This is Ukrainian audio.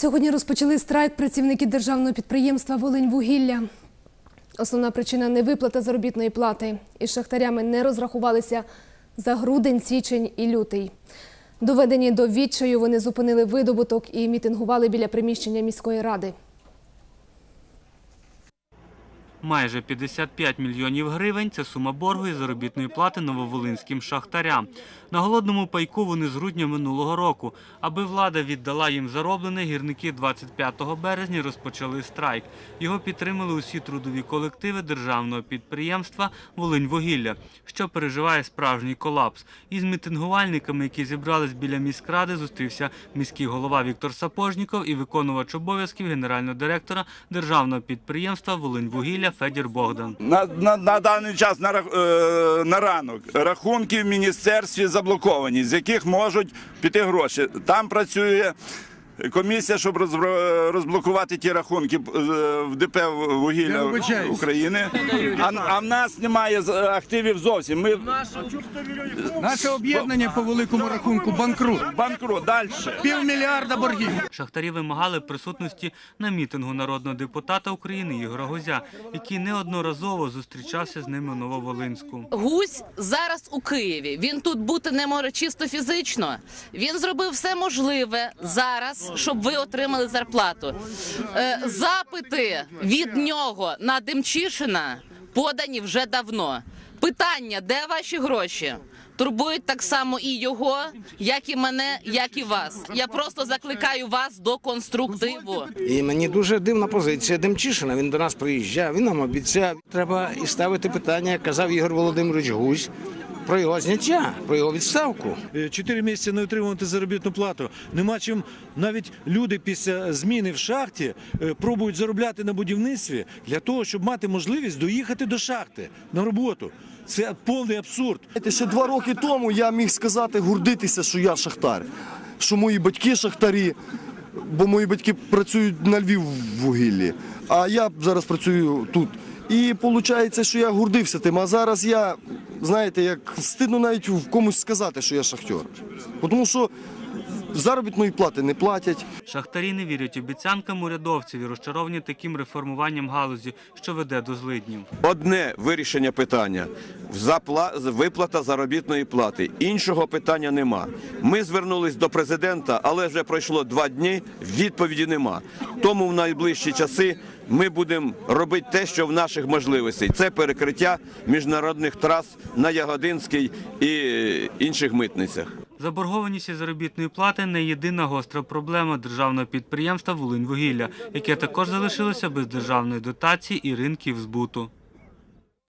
Сьогодні розпочали страйк працівники державного підприємства Волиньвугілля. Основна причина невиплата заробітної плати. Із шахтарями не розрахувалися за грудень, січень і лютий. Доведені до відчаю, вони зупинили видобуток і мітингували біля приміщення міської ради. Майже 55 мільйонів гривень – це сума боргу із заробітної плати нововолинським шахтарям. На голодному пайку вони з грудня минулого року. Аби влада віддала їм зароблене, гірники 25 березня розпочали страйк. Його підтримали усі трудові колективи державного підприємства «Волиньвугілля», що переживає справжній колапс. Із мітингувальниками, які зібрались біля міськради, зустрівся міський голова Віктор Сапожніков і виконувач обов'язків генерального директора державного підприємства «Волиньвугілля» Федір Богдан. На, на, на даний час на, е, на ранок рахунки в міністерстві заблоковані, з яких можуть піти гроші. Там працює комісія, щоб розблокувати ті рахунки е, в ДП вугілля. України. А, а в нас немає з- активів зовсім. Ми Наше об'єднання по великому рахунку банкрут. банкрут далі. Півмільярда боргів. Шахтарі вимагали присутності на мітингу народного депутата України Ігора Гозя, який неодноразово зустрічався з ними у Нововолинську. Гусь зараз у Києві. Він тут бути не може чисто фізично. Він зробив все можливе зараз, щоб ви отримали зарплату. Е, запити від нього на Демчишина подані вже давно. Питання, де ваші гроші? Турбують так само і його, як і мене, як і вас. Я просто закликаю вас до конструктиву. І мені дуже дивна позиція Демчишина. Він до нас приїжджав, він нам обіцяв. Треба і ставити питання, як казав Ігор Володимирович Гусь, про його зняття, про його відставку. Е, Чотири місяці не отримувати заробітну плату. Нема чим навіть люди після зміни в шахті е, пробують заробляти на будівництві для того, щоб мати можливість доїхати до шахти на роботу. Це повний абсурд. Ще два роки тому я міг сказати, гордитися, що я шахтар, що мої батьки шахтарі, бо мої батьки працюють на Львів в вугіллі, а я зараз працюю тут. І виходить, що я гордився тим, а зараз я, знаєте, як стидно навіть в комусь сказати, що я шахтер. Тому що заробітної плати не платять. Шахтарі не вірять обіцянкам урядовців і розчаровані таким реформуванням галузі, що веде до злиднів. Одне вирішення питання. Виплата заробітної плати. Іншого питання нема. Ми звернулись до президента, але вже пройшло два дні. Відповіді нема. Тому в найближчі часи ми будемо робити те, що в наших можливостей. Це перекриття міжнародних трас на Ягодинській і е, інших митницях. Заборгованість заробітної плати не єдина гостра проблема державного підприємства «Волиньвугілля», яке також залишилося без державної дотації і ринків збуту.